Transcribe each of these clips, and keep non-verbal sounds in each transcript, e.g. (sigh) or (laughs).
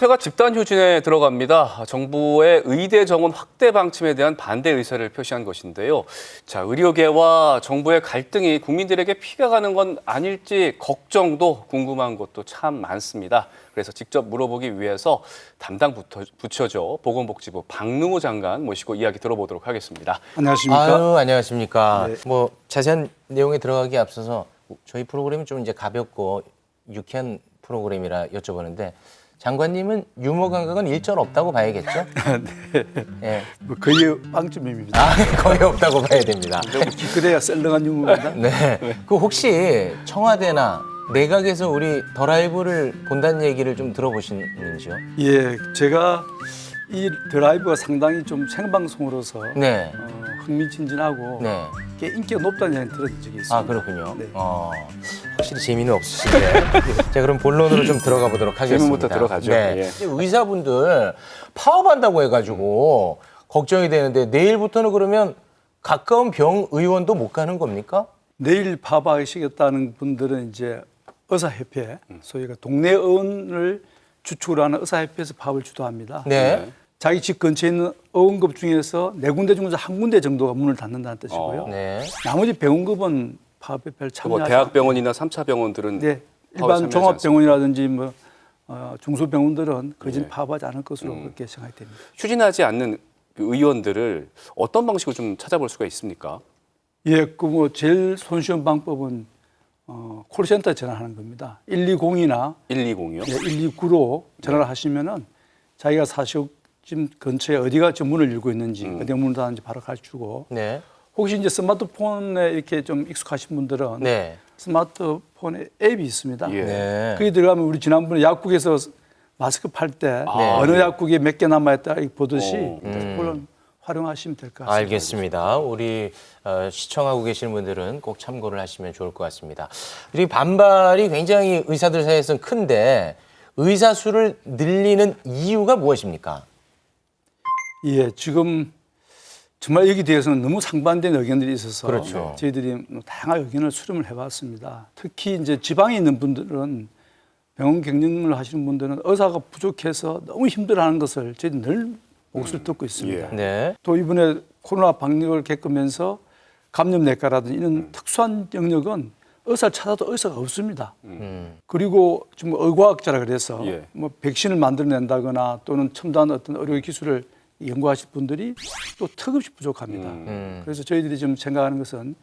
의사협회가 집단 휴진에 들어갑니다. 정부의 의대 정원 확대 방침에 대한 반대 의사를 표시한 것인데요. 자, 의료계와 정부의 갈등이 국민들에게 피가 가는 건 아닐지 걱정도 궁금한 것도 참 많습니다. 그래서 직접 물어보기 위해서 담당 부처- 부처죠. 보건복지부 박능호 장관 모시고 이야기 들어보도록 하겠습니다. 안녕하십니까? 아유, 안녕하십니까. 네. 뭐 자세한 내용에 들어가기 앞서서 저희 프로그램이 좀 이제 가볍고 유쾌한 프로그램이라 여쭤보는데 장관님은 유머 감각은 일절 없다고 봐야겠죠? (laughs) 네. 뭐 거의 빵점입니다. 아, (laughs) 거의 없다고 봐야 됩니다. 그래야 썰렁한 유머입니다. (laughs) 네. 그 혹시 청와대나 내각에서 우리 더 라이브를 본다는 얘기를 좀 들어보시는지요? 예, 제가 이 드라이브가 상당히 좀 생방송으로서 네. 어, 흥미진진하고 네. 꽤 인기가 높다는 얘기 들은 적이 있습니다. 아 그렇군요. 네. 어, 확실히 재미는 없으신데. (laughs) 자 그럼 본론으로 좀 들어가 보도록 하겠습니다. 질문부터 들어가죠. 네. 예. 의사분들 파업한다고 해가지고 걱정이 되는데 내일부터는 그러면 가까운 병 의원도 못 가는 겁니까? 내일 파업하시겠다는 분들은 이제 의사협회, 소위가 동네 의원을 주축으로 하는 의사협회에서 파업을 주도합니다. 네. 자기 집 근처에 있는 의원급 중에서 네 군데 중에서 한 군데 정도가 문을 닫는다는 뜻이고요. 어. 네. 나머지 병원급은 파업에 별뭐 참여하지 대학병원이나 삼차 병원들은 네, 파업에 일반 참여하지 종합병원이라든지 뭐 어, 중소병원들은 거진 네. 파업하지 않을 것으로 그렇게 생각이 됩니다. 추진하지 않는 그 의원들을 어떤 방식으로 좀 찾아볼 수가 있습니까? 예, 그 뭐 제일 손쉬운 방법은 어, 콜센터 전화하는 겁니다. 120이나 120이요? 예, 129로 전화를 하시면은 자기가 사시 국집 근처에 어디가 저 문을 열고 있는지 음. 어디가 문을 닫는지 바로 가르치고 네. 혹시 이제 스마트폰에 이렇게 좀 익숙하신 분들은 네. 스마트폰에 앱이 있습니다. 예. 네. 거기 들어가면 우리 지난번에 약국에서 마스크 팔 때 아, 어느 네. 약국에 몇 개 남아있다 이렇게 보듯이 어. 그걸 활용하시면 될 것 같습니다. 알겠습니다. 우리 어, 시청하고 계시는 분들은 꼭 참고를 하시면 좋을 것 같습니다. 그리고 반발이 굉장히 의사들 사이에서는 큰데 의사 수를 늘리는 이유가 무엇입니까? 예, 지금 정말 여기 대해서는 너무 상반된 의견들이 있어서 그렇죠. 저희들이 뭐 다양한 의견을 수렴을 해봤습니다. 특히 이제 지방에 있는 분들은 병원 경영을 하시는 분들은 의사가 부족해서 너무 힘들어하는 것을 저희들이 늘 목소리 듣고 있습니다. 예. 네. 또 이번에 코로나 방역을 겪으면서 감염내과라든지 이런 특수한 영역은 의사를 찾아도 의사가 없습니다. 음. 그리고 지금 의과학자라 그래서 예. 뭐 백신을 만들어낸다거나 또는 첨단 어떤 의료 기술을 연구하실 분들이 또 턱없이 부족합니다. 음. 그래서 저희들이 지금 생각하는 것은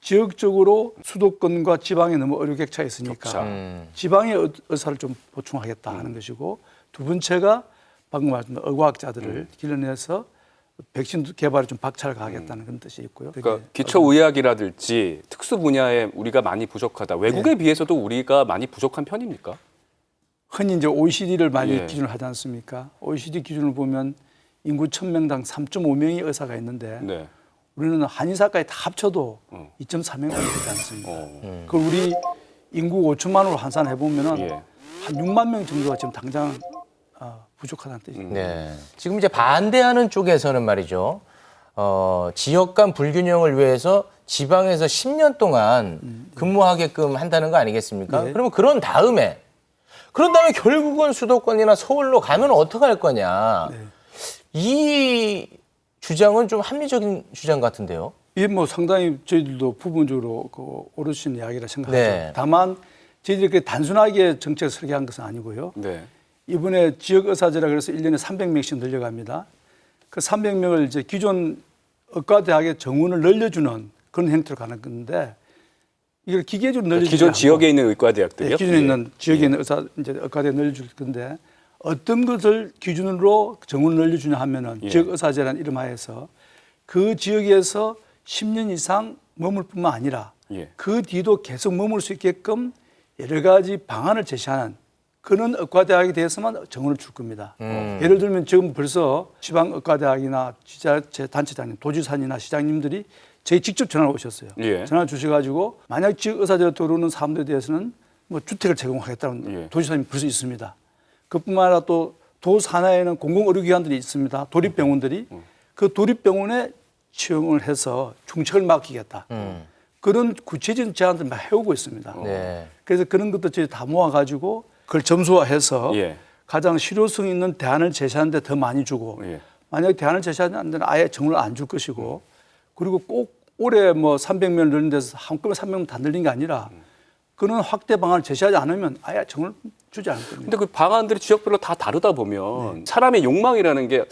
지역적으로 수도권과 지방에 너무 의료 격차가 있으니까 격차. 음. 지방의 의- 의사를 좀 보충하겠다 하는 것이고 두 번째가 방금 말씀드린 의과학자들을 음. 길러내서 백신 개발에 좀 박차를 가하겠다는 그런 뜻이 있고요. 그러니까 그게 기초 의학이라든지 특수 분야에 우리가 많이 부족하다. 외국에 네. 비해서도 우리가 많이 부족한 편입니까? 흔히 이제 OECD를 많이 예. 기준을 하지 않습니까? OECD 기준을 보면 인구 1000명당 3.5명의 의사가 있는데 네. 우리는 한의사까지 다 합쳐도 어. 2.4명이 되지 않습니까? 어. 그걸 우리 인구 5천만으로 환산해 보면은 예. 한 6만 명 정도가 지금 당장 어, 부족하다는 뜻입니다. 네. 지금 이제 반대하는 쪽에서는 말이죠. 어, 지역 간 불균형을 위해서 지방에서 10년 동안 근무하게끔 한다는 거 아니겠습니까? 네. 그러면 그런 다음에 그런 다음에 결국은 수도권이나 서울로 가면 어떡할 거냐. 네. 이 주장은 좀 합리적인 주장 같은데요. 이게 뭐 상당히 저희들도 부분적으로 그 옳으신 이야기라 생각하죠. 네. 다만 저희들이 그 단순하게 정책 설계한 것은 아니고요. 네. 이번에 지역 의사제라 그래서 1년에 300명씩 늘려갑니다. 그 300명을 이제 기존 의과대학의 정원을 늘려주는 그런 형태로 가는 건데 이걸 기계적으로 늘려주지 기존 않고 지역에 있는 의과대학들이요? 네, 기존에 예. 있는 지역에 있는 의사 이제 의과대 늘려줄 건데 어떤 것을 기준으로 정원을 늘려주냐 하면은 예. 지역 의사제라는 이름 하에서 그 지역에서 10년 이상 머물 뿐만 아니라 예. 그 뒤도 계속 머물 수 있게끔 여러 가지 방안을 제시하는 그런 의과대학에 대해서만 정원을 줄 겁니다. 음. 예를 들면 지금 벌써 지방의과대학이나 지자체 단체장님, 도지사님이나 시장님들이 저희 직접 전화를 오셨어요. 예. 전화 주셔가지고 만약 지역 의사제로 들어오는 사람들에 대해서는 뭐 주택을 제공하겠다는 예. 도지사님이 벌써 있습니다. 그뿐만 아니라 또 도 산하에는 공공의료기관들이 있습니다. 도립병원들이 그 도립병원에 채용을 해서 중책을 맡기겠다. 음. 그런 구체적인 제안들 막 해오고 있습니다. 네. 그래서 그런 것도 저희 다 모아가지고 그걸 점수화해서 예. 가장 실효성 있는 대안을 제시하는데 더 많이 주고 예. 만약 대안을 제시하지 않는 데는 아예 정을 안 줄 것이고 그리고 꼭 올해 뭐 300명 늘린 데서 한꺼번에 300명 다 늘린 게 아니라 그는 확대 방안을 제시하지 않으면 아예 정을 주지 않을 겁니다. 근데 그 방안들이 지역별로 다 다르다 보면 사람의 욕망이라는 게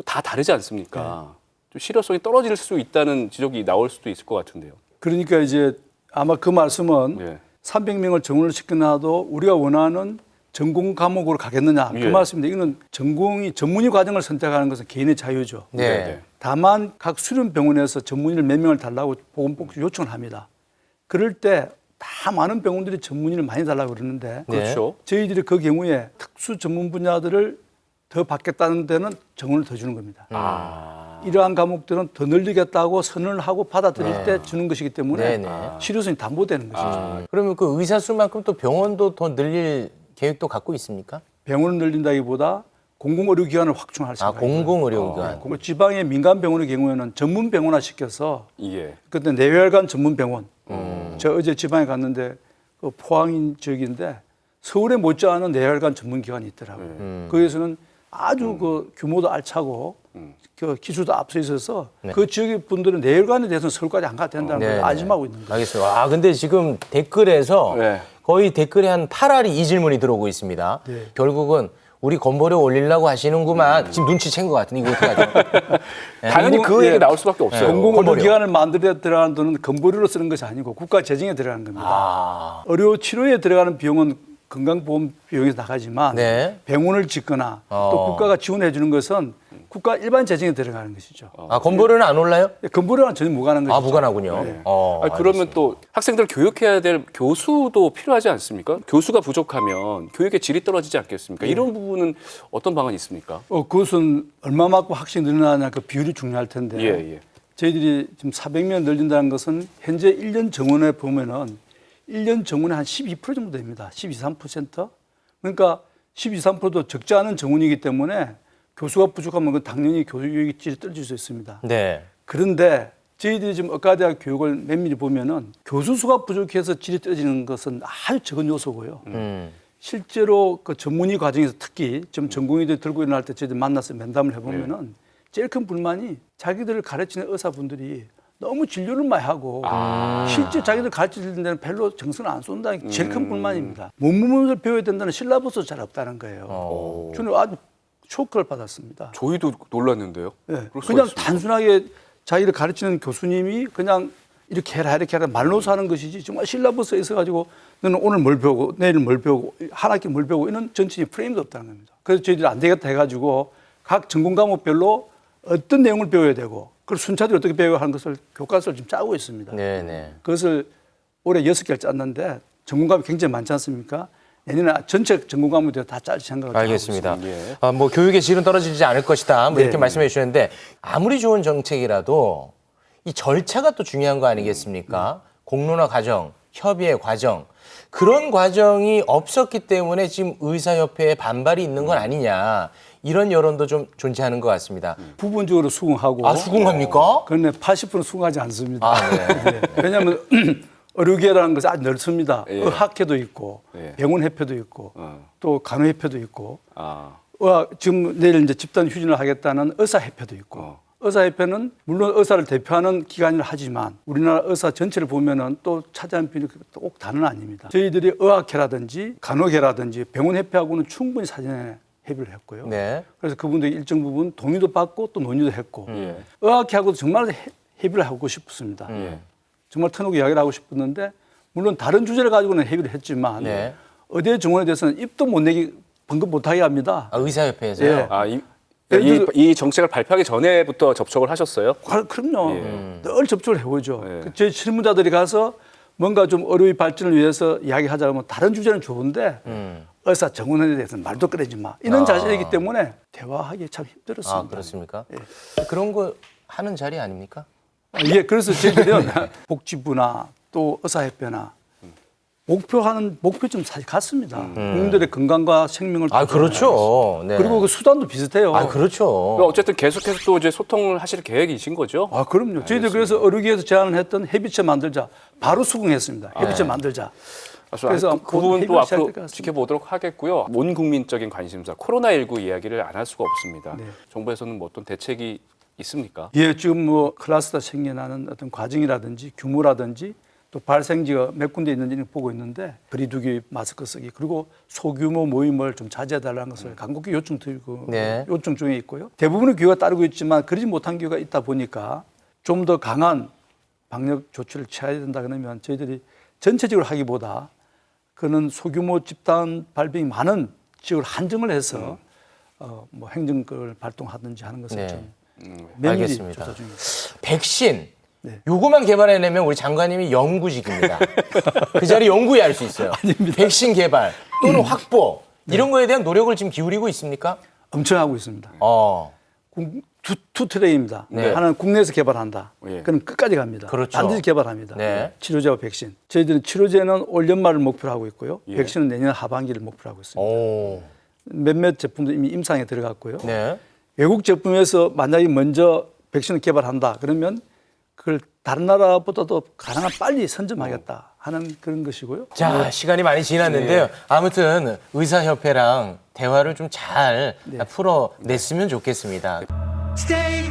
또 다 다르지 않습니까? 좀 실효성이 떨어질 수 있다는 지적이 나올 수도 있을 것 같은데요. 그러니까 이제 아마 그 말씀은 예. 300명을 정원을 시켜놔도 우리가 원하는 전공 과목으로 가겠느냐 그 예. 말씀인데 이거는 전공이 전문의 과정을 선택하는 것은 개인의 자유죠. 네. 네. 다만 각 수련 병원에서 전문의를 몇 명을 달라고 보건복지 요청을 합니다. 그럴 때 다 많은 병원들이 전문의를 많이 달라고 그러는데 네. 그렇죠. 저희들이 그 경우에 특수 전문 분야들을 더 받겠다는 데는 정원을 더 주는 겁니다. 아. 이러한 과목들은 더 늘리겠다고 선언을 하고 받아들일 네. 때 주는 것이기 때문에 네네. 실효성이 담보되는 것이죠. 아. 그러면 그 의사 수만큼 또 병원도 더 늘릴 계획도 갖고 있습니까? 병원을 늘린다기보다 공공의료기관을 확충할 아, 생각이고요. 공공의료기관. 뭐 지방의 민간 병원의 경우에는 전문 병원화 시켜서 예. 그때 내혈관 전문 병원. 음. 저 어제 지방에 갔는데 그 포항인 지역인데 서울에 못지않은 내혈관 전문 기관이 있더라고요. 음. 거기서는 아주 그 규모도 알차고 음. 그 기술도 앞서 있어서 네. 그 지역의 분들은 내혈관에 대해서는 서울까지 안 가도 된다는 걸 안심하고 있는 거예요. 알겠습니다. 아, 근데 지금 댓글에서 네. 거의 댓글에 한 8알이 이 질문이 들어오고 있습니다. 네. 결국은 우리 건보료 올리려고 하시는구만. 지금 눈치챈 것 같은데 이거 어떡하죠? (laughs) 당연히 그 얘기 예. 나올 수밖에 없어요. 공공의료기관을 만들어 들어가는 돈은 건보료로 쓰는 것이 아니고 국가 재정에 들어가는 겁니다. 아, 의료 치료에 들어가는 비용은 건강보험 비용에서 나가지만 네. 병원을 짓거나 어. 또 국가가 지원해 주는 것은 국가 일반 재정에 들어가는 것이죠. 아 건보료는 안 올라요? 건보료랑 전혀 무관한 것이죠. 아, 무관하군요. 네. 어, 아니, 그러면 또 학생들 교육해야 될 교수도 필요하지 않습니까? 교수가 부족하면 교육의 질이 떨어지지 않겠습니까? 이런 부분은 어떤 방안이 있습니까? 어, 그것은 얼마만큼 학생이 늘어나냐 그 비율이 중요할 텐데 예, 예. 저희들이 지금 400명 늘린다는 것은 현재 1년 정원에 보면은 1년 정원에 한 12% 정도 됩니다. 12, 3%. 그러니까 12, 3%도 적지 않은 정원이기 때문에 교수가 부족하면 그 당연히 교육의 질이 떨어질 수 있습니다. 네. 그런데 저희들이 지금 의과대학 교육을 면밀히 보면은 교수 수가 부족해서 질이 떨어지는 것은 아주 적은 요소고요. 음. 실제로 그 전문의 과정에서 특히 좀 전공의들 들고 일어날 때 저희들 만나서 면담을 해보면은 제일 큰 불만이 자기들을 가르치는 의사분들이 너무 진료를 많이 하고 실제 자기들 가르치는 데는 별로 정성을 안 쏜다는 게 제일 큰 불만입니다. 몸무문을 배워야 된다는 실라버스 잘 없다는 거예요. 어. 저는 아주 쇼크를 받았습니다. 저희도 놀랐는데요. 수가 그냥 있습니다. 단순하게 자기를 가르치는 교수님이 그냥 이렇게 해라 이렇게 해라 말로서 하는 것이지 정말 실라버스에 있어가지고 너는 오늘 뭘 배우고 내일 뭘 배우고 한 학기 뭘 배우고 이런 전체적인 프레임도 없다는 겁니다. 그래서 저희들이 안 되겠다 해가지고 각 전공 과목별로 어떤 내용을 배워야 되고 그걸 순차적으로 어떻게 배워야 하는 것을 교과서를 지금 짜고 있습니다. 네, 네. 그것을 올해 여섯 개를 짰는데 전공 과목이 굉장히 많지 않습니까? 내년에 전체 전공 과목들이 다짤 생각을 하고 알겠습니다. 있습니다. 예. 아, 뭐 교육의 질은 떨어지지 않을 것이다. 뭐 이렇게 네. 말씀해 주셨는데 아무리 좋은 정책이라도 이 절차가 또 중요한 거 아니겠습니까? 공론화 과정, 협의의 과정 그런 과정이 없었기 때문에 지금 의사협회에 반발이 있는 건 아니냐 이런 여론도 좀 존재하는 것 같습니다. 부분적으로 수긍하고 아 수긍합니까? 그런데 80% 수긍하지 않습니다. 아 네. 네. (laughs) 왜냐하면 의료계라는 것이 아주 넓습니다. 예. 의학회도 있고 예. 병원협회도 있고 어. 또 간호협회도 있고 아, 의학, 지금 내일 이제 집단 휴진을 하겠다는 의사협회도 있고 어. 의사협회는 물론 의사를 대표하는 기관이라 하지만 우리나라 의사 전체를 보면은 또 차지하는 비율이 꼭 다는 아닙니다. 저희들이 의학회라든지 간호계라든지 병원협회하고는 충분히 사전에 협의를 했고요. 네. 그래서 그분들이 일정 부분 동의도 받고 또 논의도 했고 예. 의학회하고도 정말 해- 협의를 하고 싶었습니다. 예. 정말 터놓고 이야기를 하고 싶었는데 물론 다른 주제를 가지고는 협의를 했지만 네. 의대 정원에 대해서는 입도 못 내기 번급 못하게 합니다. 아, 의사협회에서요. 예. 아, 이, 예를 이, 이 정책을 발표하기 전에부터 접촉을 하셨어요? 아, 그럼요. 예. 늘 접촉을 해오죠. 예. 그 저희 실무자들이 가서 뭔가 좀 의료의 발전을 위해서 이야기하자면 다른 주제는 좋은데 음. 의사 정원에 대해서는 말도 꺼내지 마. 이런 아. 자세이기 때문에 대화하기 참 힘들었습니다. 아 그렇습니까? 그런 거 하는 자리 아닙니까? 예, 그래서 저희들은 (laughs) 복지부나 또 의사협회나 목표하는 목표점 사실 같습니다. 국민들의 건강과 생명을 아 그렇죠. 네. 그리고 그 수단도 비슷해요. 아 그렇죠. 어쨌든 계속해서 또 이제 소통을 하실 계획이신 거죠? 아, 그럼요. 저희들 그래서 의료계에서 제안을 했던 협의체 만들자 바로 수긍했습니다. 협의체 만들자. 그래서 그, 그 부분 또 해결을 시작할 앞으로 같습니다. 지켜보도록 하겠고요. 온 국민적인 관심사 코로나 19 이야기를 안 할 수가 없습니다. 네. 정부에서는 뭐 어떤 대책이 있습니까? 예, 지금 뭐 클라스터 생겨나는 어떤 과정이라든지 규모라든지 또 발생지가 몇 군데 있는지는 보고 있는데 거리두기 마스크 쓰기 그리고 소규모 모임을 좀 자제해달라는 것을 간곡히 요청 드리고 네. 요청 중에 있고요. 대부분의 교회가 따르고 있지만 그러지 못한 교회가 있다 보니까 좀 더 강한 방역 조치를 취해야 된다 그러면 저희들이 전체적으로 하기보다 그는 소규모 집단 발병이 많은 지역을 한정을 해서 어, 뭐 행정권을 발동하든지 하는 것을 네. 좀 음, 알겠습니다. 조사 중입니다. 백신. 네. 요거만 개발해내면 우리 장관님이 연구직입니다. (laughs) 그 자리 연구에 할 수 있어요. 백신 개발 또는 확보 이런 거에 대한 노력을 지금 기울이고 있습니까? 엄청 하고 있습니다. 어, 국- 투, 투 트레이입니다. 네. 하나는 국내에서 개발한다. 예. 그럼 끝까지 갑니다. 그렇죠. 반드시 개발합니다. 네. 치료제와 백신. 저희들은 치료제는 올 연말을 목표로 하고 있고요. 예. 백신은 내년 하반기를 목표로 하고 있습니다. 오, 몇몇 제품도 이미 임상에 들어갔고요. 네. 외국 제품에서 만약에 먼저 백신을 개발한다 그러면 그걸 다른 나라보다도 가능한 빨리 선점하겠다 하는 그런 것이고요. 자, 시간이 많이 지났는데요. 아무튼 의사협회랑 대화를 좀 잘 풀어냈으면 좋겠습니다. Stay